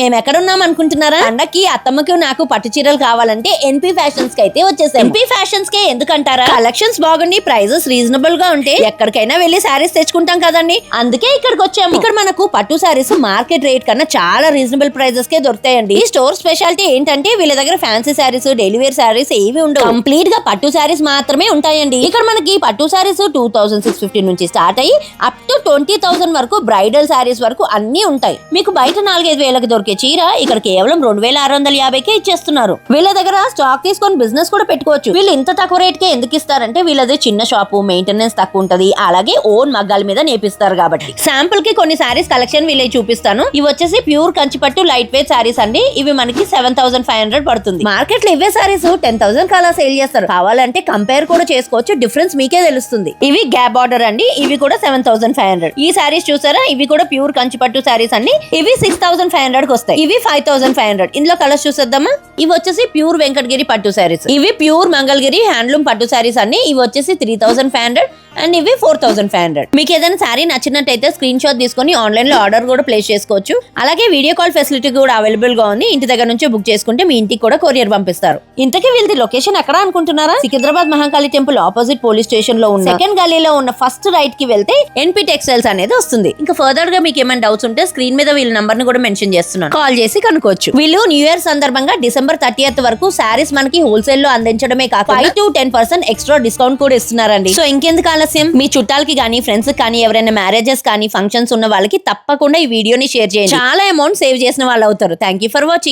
మేము ఎక్కడున్నాం అనుకుంటున్నారా పండక్కి అత్తమ్మకి నాకు పట్టు చీరలు కావాలంటే ఎన్పి ఫ్యాషన్స్కి అయితే వచ్చేసాం ఎన్పి ఫ్యాషన్స్ కే ఎందుకంటారా? కలెక్షన్స్ బాగుండి ప్రైజెస్ రీజనబుల్గా ఉంటే ఎక్కడికైనా వెళ్ళి శారీస్ తెచ్చుకుంటాం కదండి. అందుకే ఇక్కడికి వచ్చాము ఇక్కడ మనకు పట్టు శారీస్ మార్కెట్ రేట్ కన్నా చాలా రీజనబుల్ ప్రైజెస్ కే దొరుకుతాయండి. ఈ స్టోర్ స్పెషాలిటీ ఏంటంటే వీళ్ళ దగ్గర fancy sarees daily wear sarees ఏవి ఉండవు. కంప్లీట్గా పట్టు శారీస్ మాత్రమే ఉంటాయండి. ఇక్కడ మనకి పట్టు sarees two thousand six fifty నుంచి స్టార్ట్ అయ్యి అప్ టు ట్వంటీ థౌసండ్ వరకు బ్రైడల్ శారీస్ వరకు అన్ని ఉంటాయి. మీకు బయట నాలుగైదు వేలకు దొరికే చీర ఇక్కడ కేవలం రెండు వేల ఆరు వందల యాభైకే ఇచ్చేస్తున్నారు. వీళ్ళ దగ్గర స్టాక్ తీసుకొని బిజినెస్ కూడా పెట్టుకోవచ్చు. వీళ్ళు ఇంత తక్కువ రేట్ కే ఎందుకు ఇస్తారంటే వీళ్ళది చిన్న షాపు మెయింటెనెన్స్ తక్కువ ఉంటది. అలాగే ఓన్ మగ్గాల మీద నేపిస్తారు కాబట్టి. శాంపుల్కి కొన్ని సారీస్ కలెక్షన్ వీళ్ళే చూపిస్తాను. ఇవి వచ్చేసి ప్యూర్ కంచిపట్టు లైట్ వెయిట్ సారీస్ అండి. ఇవి మనకి సెవెన్ థౌసండ్ ఫైవ్ హండ్రెడ్ పడుతుంది. మార్కెట్లో ఇవే సారీస్ టెన్ థౌసండ్ కలా సేల్ చేస్తారు. కావాలంటే కంపేర్ కూడా చేసుకోవచ్చు. డిఫరెన్స్ మీకే తెలుస్తుంది. ఇవి గ్యాప్ బార్డర్ అండి. ఇవి కూడా సెవెన్ థౌసండ్ ఫైవ్ హండ్రెడ్ ఈ సారీస్ చూసారా? ఇవి కూడా ప్యూర్ కంచిపట్టు సారీస్ అండి. ఇవి సిక్స్ థౌసండ్ ఫైవ్ హండ్రెడ్ కి వస్తాయి. ఇవి ఫైవ్ థౌసండ్ ఫైవ్ హండ్రెడ్ ఇందులో కలర్స్ చూసేద్దామా? ఇవి వచ్చేసి ప్యూర్ వెంకటగిరి పట్టు శారీస్ ఇవి ప్యూర్ మంగళగిరి హ్యాండ్లూమ్ పట్టు శారీస్ అన్ని. ఇవి వచ్చేసి three thousand five hundred and ఇవి ఫోర్ థౌసండ్ ఫైవ్ హండ్రెడ్. మీకు ఏదైనా శారీ నచ్చినట్టయితే స్క్రీన్ షాట్ తీసుకొని ఆన్లైన్లో ఆర్డర్ కూడా ప్లేస్ చేసుకోవచ్చు. అలాగే వీడియో కాల్ ఫెసిలిటీ కూడా అవైలబుల్గా ఉంది. ఇంటి దగ్గర నుంచి బుక్ చేసుకుంటే మీ ఇంటికి కూడా కొరియర్ పంపిస్తారు. ఇంతకీ వీళ్ళది లొకేషన్ ఎక్కడ అనుకుంటున్నారా? Secunderabad Mahakali temple opposite police స్టేషన్లో ఉన్న సెకండ్ గలీలో ఉన్న ఫస్ట్ రైట్కి వెళ్తే ఎన్పి టెక్స్టైల్స్ అనేది వస్తుంది. ఇంకా ఫర్దర్గా మీకు ఏమైనా డౌట్స్ ఉంటే స్క్రీన్ మీద వీళ్ళ నంబర్ని కూడా మెన్షన్ చేస్తున్నాను. కాల్ చేసి కనుకోవచ్చు వీళ్ళు న్యూ ఇయర్ సందర్భంగా డిసెంబర్ థర్టీఎత్ వరకు శారీస్ మనకి హోల్సేల్లో అందించడమే కాక five to ten percent extra discount కూడా ఇస్తున్నారండి. సో ఇంకెందుకు ఆలస్యం. మీ చుట్టాలకి కానీ ఫ్రెండ్స్ కానీ ఎవరైనా మ్యారేజెస్ కానీ ఫంక్షన్స్ ఉన్న వాళ్ళకి తప్పకుండా ఈ వీడియోని షేర్ చేయండి. చాలా అమౌంట్ సేవ్ చేసిన వాళ్ళు అవుతారు. Thank you for watching